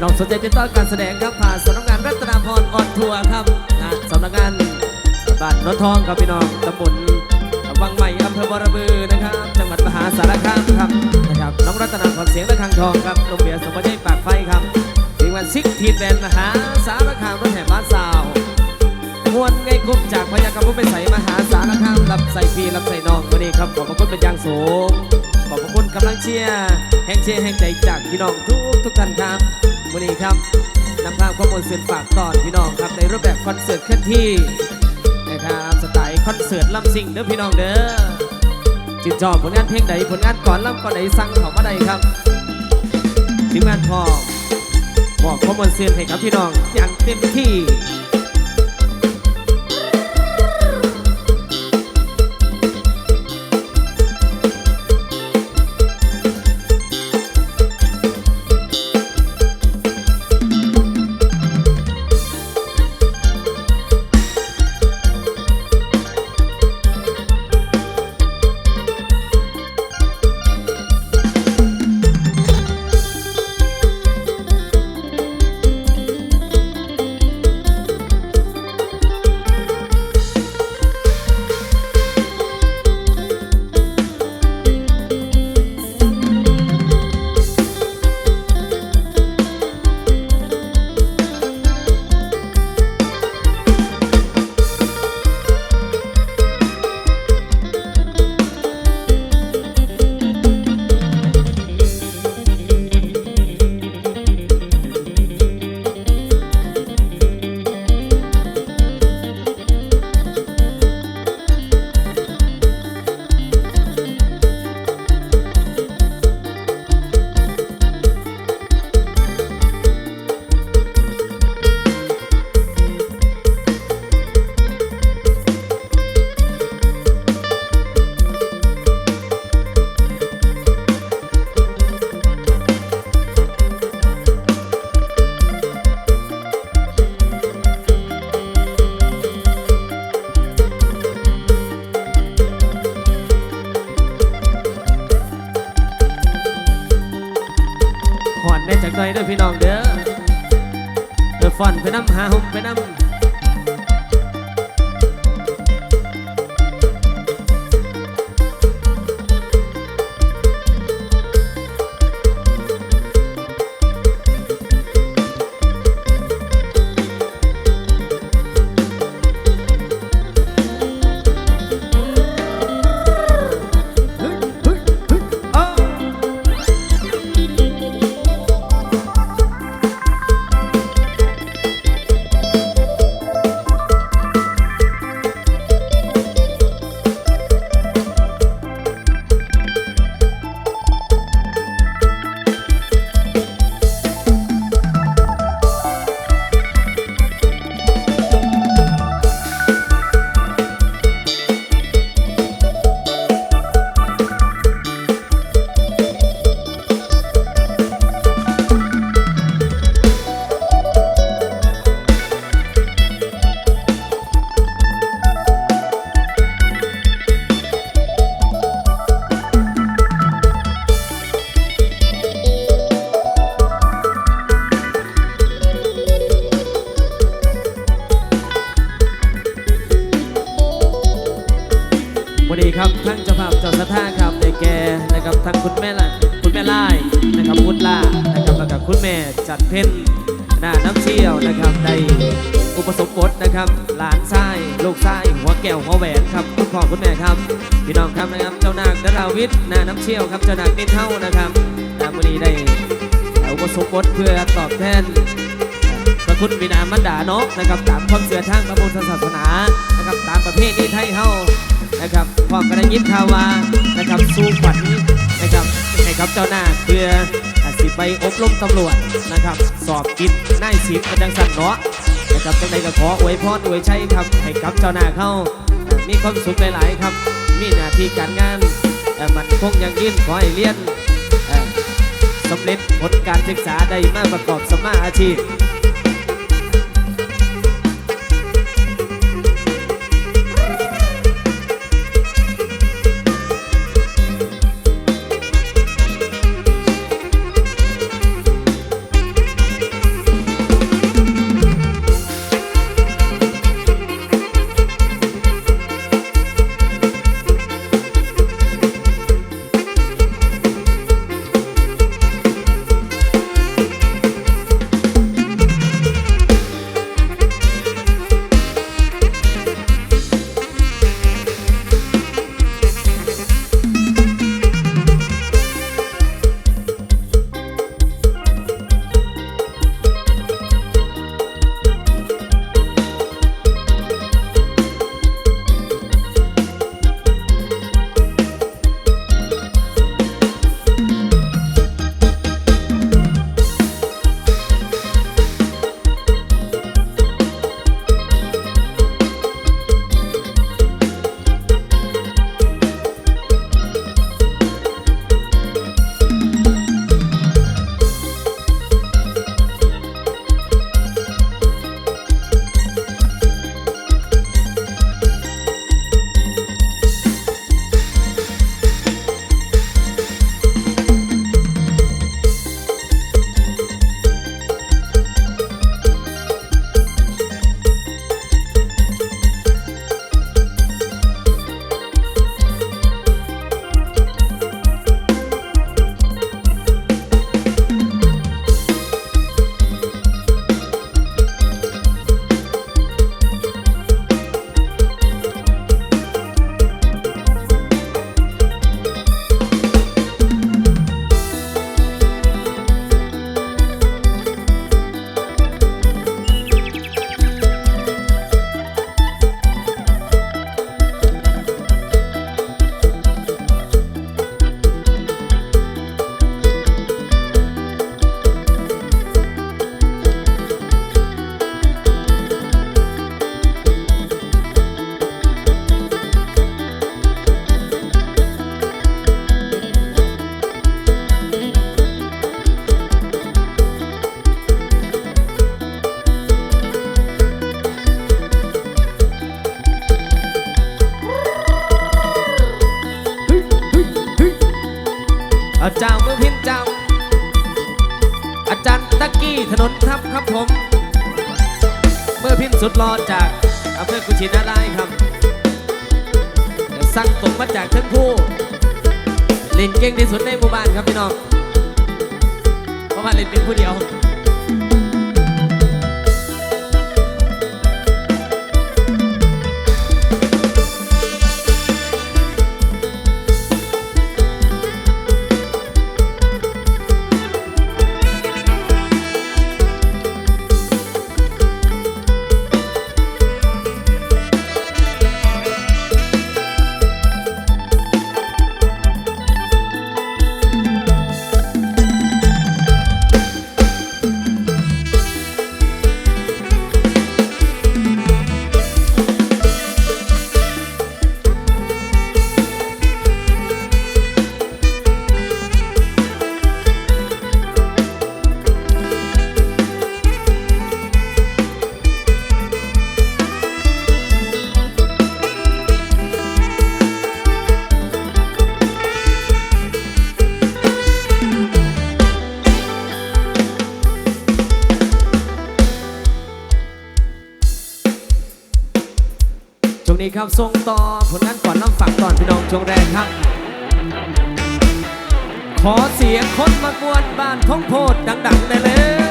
พี่น้องสนใจติดต่อการแสดงครับผ่านสำนักงานรัตนาพรออนทัวร์ครับนะสำนักงานบ้านนนทองครับพี่น้องตำบลวังใหม่อำเภอบรบือนะครับ จังหวัดมหาสารคามครับนะครับน้องรัตนาพรเสียงระฆังทองครับโรงเรียนสมบัติปากไฟครับทีมงานซิกทีมแบนมหาสารคามรถแห่บ้านสาวมวนไงคุ้มจากพยากรณ์ผู้ไปใส่มหาสารคามรับใส่พีรับใส่น้องวันนี้ครับขอบพระคุณเป็นอย่างสูงขอบพระคุณกำลังเชียร์แห่งเชียร์แห่งใจจากพี่น้องทุกทุกท่านครับ วันนี้ครับนำภาพข้อมูลเสื่อฝากตอนพี่น้องครับในรูปแบบคอนเสิร์ตเคลื่อนที่นะครับสไตล์คอนเสิร์ตลำซิ่งเด้อพี่น้องเด้อจิตจอบผลงานเพลงใดผลงานก่อนลำก่อนใดสั่งเขามาใดครับทีมงานพอบอกข้อมูลเสื่อให้ครับพี่น้องอย่างเต็มที่ อนได้วยเด้อพี่น้องเด้อเดอฟอนไปน้ำหาหมไปน้ำ หน้าน้ำเชี่ยวนะครับในอุปสมบทนะครับ หลานชายลูกชายหัวแก้วหัวแหวนครับคุณพ่อคุณแม่ครับพี่น้องครับนะครับเจ้านางดาราวิทย์หน้าน้ำเชี่ยวครับเจ้านางนิเท่านะครับตามวันนี้ได้อุปสมบทเพื่อตอบแทนพระคุณบิดามันดาเนาะนะครับตามความเชื่อทางพระพุทธศาสนานะครับตามประเพณีไทยเฮานะครับพ่อก็ได้ยินข่าวานะครับสู้ขวัญนะครับให้กับเจ้าหน้าเพื่อ สิไปอบรมตำรวจนะครับ สอบกินนายสิบกระจังสันเนาะนะครับจังใดก็ขออวยพรอวยชัยครับให้กับเจ้าหน้าเข้า มีความสุขหลายๆครับ มีหน้าที่การงานเอ่มันคงยังยืนขอให้เรียนสำเร็จผลการศึกษาได้มาประกอบสมมาอาชีพ สุดรอจากอำเภอกุชินารายครับสั่งตกมาจากทั้งผู้เล่นเก่งที่สุดในหมู่บ้านครับพี่น้องเพราะว่าเล่นเป็นผู้เดียว ครับส่งต่อผลงานก่อนน้ำฝังก่อนพี่น้องชงแรกครับ ขอเสียงคนมากวนบ้านท้องโพดดังๆได้แล้ว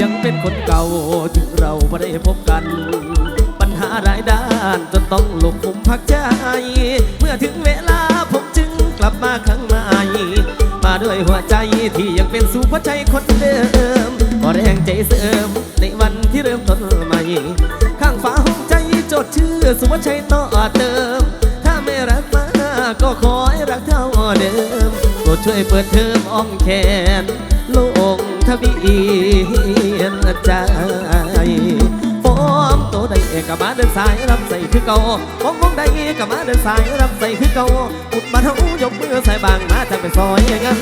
ยังเป็นคนเก่าถึงเราไม่ได้พบกัน ปัญหาหลายด้านจนต้องหลบมุมพักใจ เมื่อถึงเว ด้วยหัวใจที่ยังเป็นสุภาพใจคนเดิมก็แรงใจเสริมในวันที่เริ่มต้นใหม่ ข้างฝาห้องใจจดชื่อสุภาพชัยต่อเติม ถ้าไม่รักมาก็ขอให้รักเท่าเดิมโปรดช่วยเปิดเทอมอ้อมแขนโลงทะเบียนใจ ได้กับมาเดินสายรับใส่คือเก่าฟอมมองได้กับมาเดินสายรับใส่คือเก่าอุดมาเท้ายกมือใส่บางมาจะไปซอยอย่างนั้น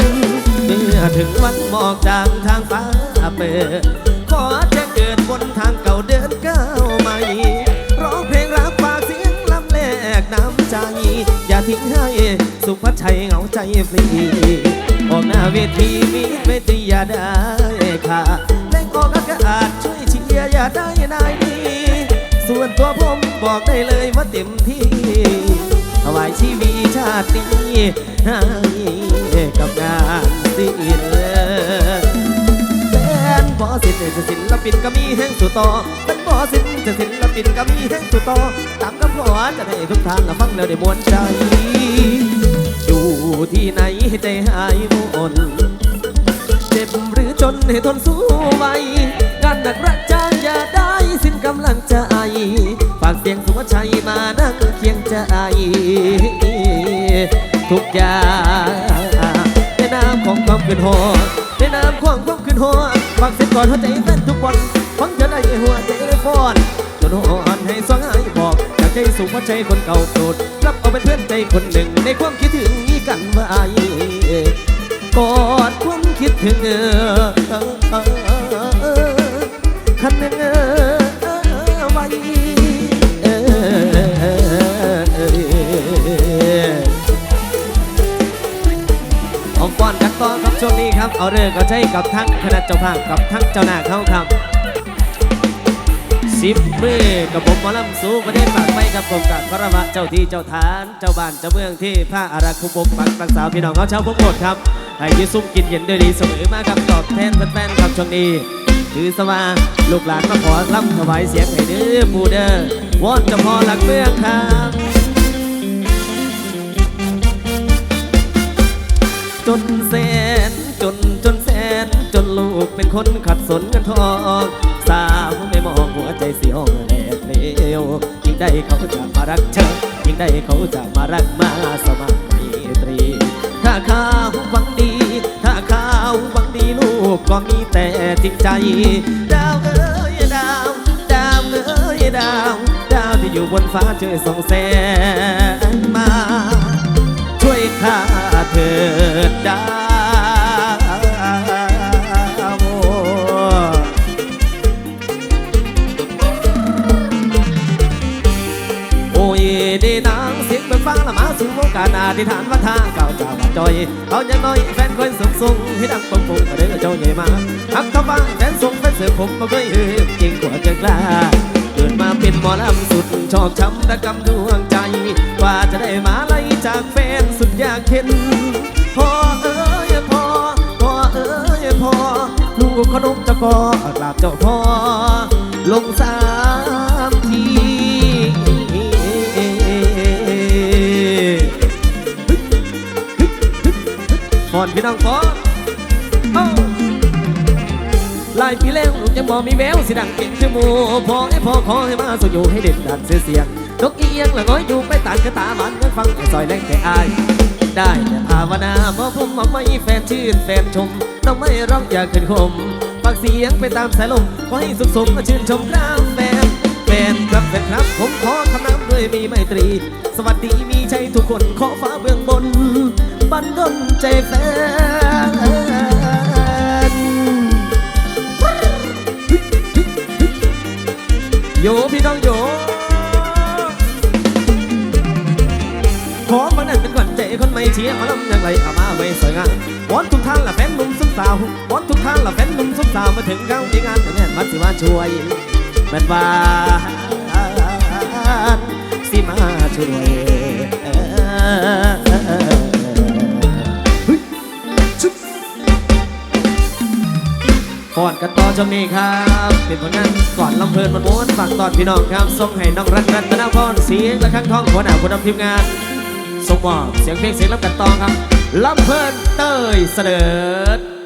เมื่อถึงวันหมอกจางทางฟ้าเปิดขอจ้งเกิดบนทางเก่าเดินก้าวใหม่ร้องเพลงรักฝากเสียงลำแลกน้ำใจอย่าทิ้งให้สุภาชัยเหงาใจฟรีออกหน้าเวทีมีเวทีอย่าได้ค่ะแรงออกอากาศช่วยเชียร์อย่าได้นาย ส่วนตัวผมบอกได้เลยว่าเต็มที่ถวายชีวิตชาตินี้ให้กับงานศิลป์เป็นบอสิทธิ์จะศิลปินก็มีแห่งสู่ต่อเป็นบอสิทธิ์จะศิลปินก็มีแห่งสู่ต่อตามคำขอจะได้ทุกท่านละฟังแล้วได้มวนใจอยู่ที่ไหนให้ใจหายมนเจ็บหรือจนให้ทนสู้ไว้งานหนักระจา สิ้นกำลังใจฝากเสียงสุภาชัยมานั่งเคียงใจทุกอย่างในนามของความขึ้นหอในนามของความขึ้นหอฝากเสียงก่อนหัวใจแฟนทุกวันฟังจะได้หัวใจฟ้อนจนหอนให้สองหายบอกอยากใจสุภาชัยคนเก่าโปรดรับเอาเป็นเพื่อนใจคนหนึ่งในความคิดถึงมีกันไว้กอดความคิดถึงเออคันหนึ่งเออ ช่วงนี้ครับ เอาเรื่องก็ใช้กับทั้งคณะเจ้าภาพกับทั้งเจ้าหน้าเขาครับสิบมือกับผมหมอลำสูประเด็นฝากไปกับผมกับพระวะเจ้าที่เจ้าฐาน เจ้าบ้านเจ้าเมืองที่ผ้าอารักษ์คุปกปักรักษาวพี่น้องเขาชาวพุกโกดครับให้อยืซุ่มกินเย็นด้วยดีเสมอมากับตอบแทนแฟนๆครับช่วงนี้ถือสว่าลูกหลานมาขอรับถวายเสียงให้เด้อปูเด้อวอนเจ้าพ่อหลักเมืองครับจนแส คนขัดสนกันทองสาวไม่มองหัวใจเสียห้องแหลกเลวยิ่งได้เขาจะมารักเธอยิ่งได้เขาจะมารักมาสมัครไมตรี ถ้าข้าหวังดี ถ้าข้าหวังดีลูกก็มีแต่จริงใจ ดาวเอ้ยดาวดาวเอ้ยดาวดาวที่อยู่บนฟ้าช่วยส่องแสงมา ช่วยข้าเถิดดาว วงการอธิษฐานว่าทาเก่าจะว่าจอยเขายังน้อยแฟนคนสูงสูงให้ดังปงปงก็เด้อเจ้าใหญ่มาฮักเขาฟังแฟนสูงแฟนเสือผมมาเคยเห็นจริงกว่าเกินกล้าเกิดมาเป็นหมอลำสุดชอบช้ำระกำดวงใจกว่าจะได้มาไล่จากแฟนสุดยากเข็นพอเอ้ยพอพอเอ้ยพอลูกขนมจะกอกราบเจ้าพ่อลงสามที ฟอนพี่น้องฟอนลายปีแล้วยังบอกมีแววสิดังเป็นชื่อหมูพอให้พอขอให้มาสู่อยู่ให้เด่นดันเสียเสียงนกเอียงละง้อยอยู่ไปต่างกระตามันเงินฟังแต่ซอยแรงแต่อาย ได้แต่ภาวนาเพราะผมบอกไม่แฟนชื่นแฟนชมต้องไม่ร้องอยากขึ้นคมฝากเสียงไปตามสายลมขอให้สุขสมชื่นชมครับแฟนแฟนครับแฟนครับผมขอคำนำด้วยมีไมตรี สวัสดีมีใจทุกคนขอฟ้าเบื้องบน บันดลใจแฟนโยพี่น้องโยขอมานั่นเป็นขวัญใจคนไม่เชียร์มาลำอย่างไรเอามาไม่สวยงามวอนทุกท่านละแฟนหนุ่มสุดสาววอนทุกท่านละแฟนหนุ่มสุดสาวมาถึงเก้าในงานแต่แน่นวัดสิมาช่วยแม่นว่าสิมาช่วย ก่อนกันต่อช่วงนี้ครับเป็นผลงานก่อนลำเพลินมันม้วนฝากตอนพี่น้องครับส่งให้น้องรักรัตนาพรเสียงและข้างท้องหัวหน้าผู้นำทีมงานส่งมอบเสียงเพลงเสียงรับกันต่อครับลำเพลินเต้ยเสด็จ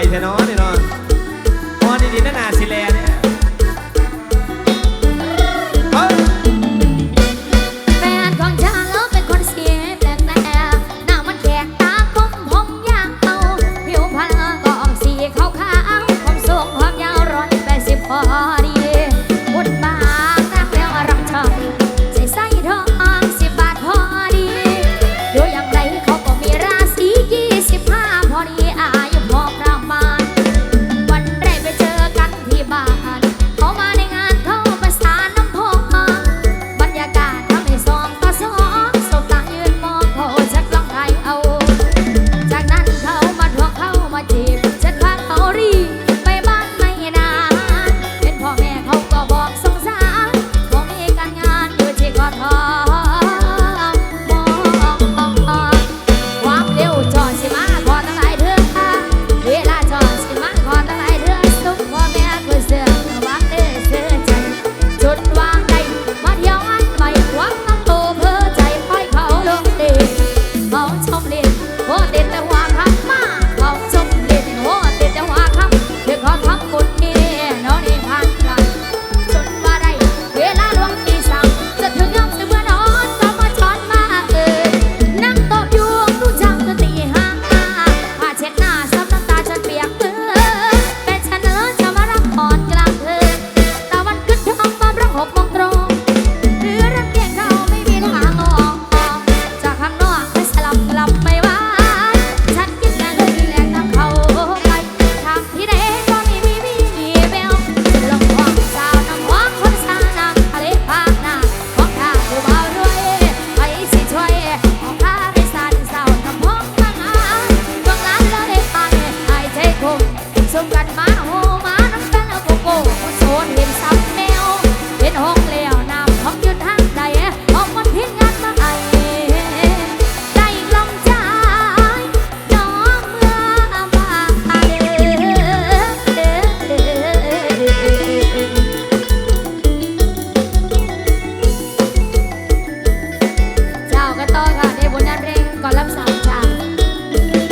อยแท้เนาะนี่นอนพอดีๆนั่นนาสิแลน